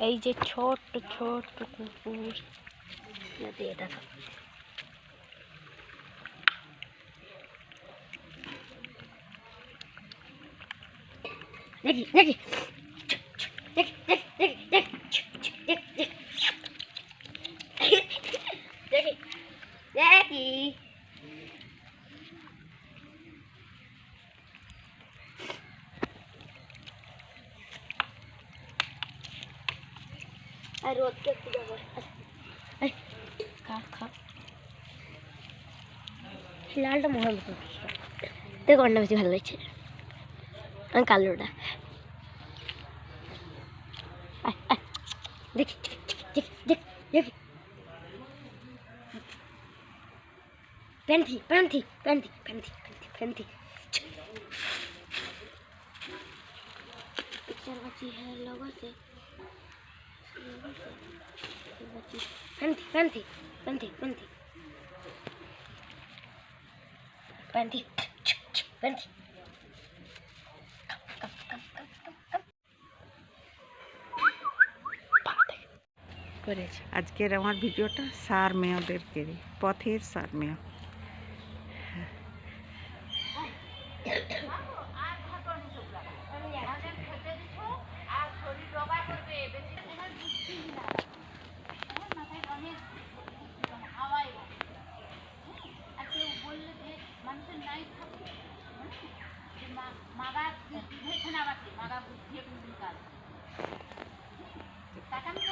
এই যে ছোট্ট ছোট্ট কুকুর। দেখি দেখি দেখি দেখি দেখি দেখি দেখি দেখি দেখি আর রোদকে একটু যাবো এই, খা খা লালটা মনে মতো দেখো কোনটা বেশি ভালো লাগছে আমি কালোটা আয়, আয়। দেখি দেখি দেখি দেখি প্যান্থি প্যান্থি প্যান্থি প্যান্থি প্যান্থি প্যান্থি पिक्चर बची है लोगों से पैंथी पैंथी पैंथी पैंथी पैंथी पैंथी করেছে আজকের আমার ভিডিওটা সার মেয়েদেরকে পথের সার মেয়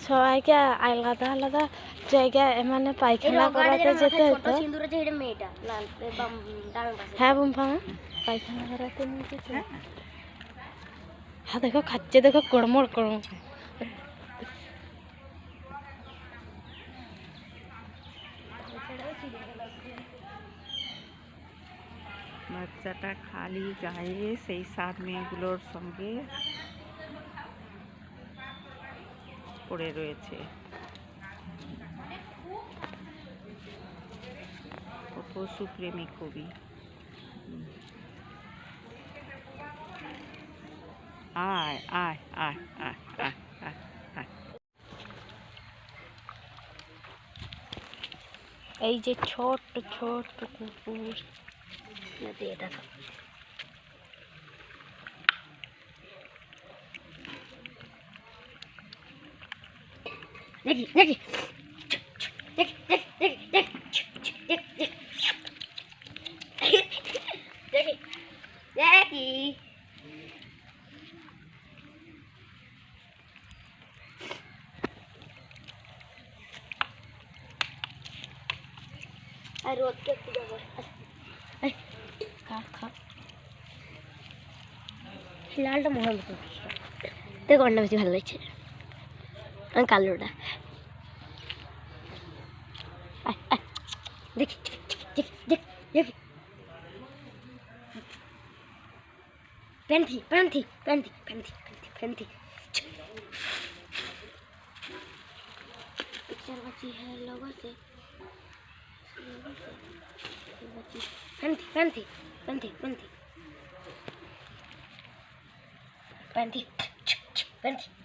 সবাইকে আলাদা আলাদা জায়গায় মানে পায়খানা করাতে যেতে হতো। হ্যাঁ বুম্পা পায়খানা করাতে নিয়ে যেতে হ্যাঁ দেখো খাচ্ছে দেখো কড়মড় কড়মড়। বাচ্চাটা খালি গায়ে সেই সাত মেয়েগুলোর সঙ্গে পড়ে রয়েছে। ও পশুপ্রেমী কবি। আয় আয় আয় আয় আয় এই যে ছোট্ট ছোট্ট কুকুর। দেখি দেখি দেখি দেখি আর রোদকে পুজো লালটা মনে হচ্ছে দেখো অন্য বেশি ভালো লাগছে निकाल लो देख देख देख देख पेन थी पेन थी पेन थी पिक्चर बची है लोगों से। पेन थी पेन थी पेन थी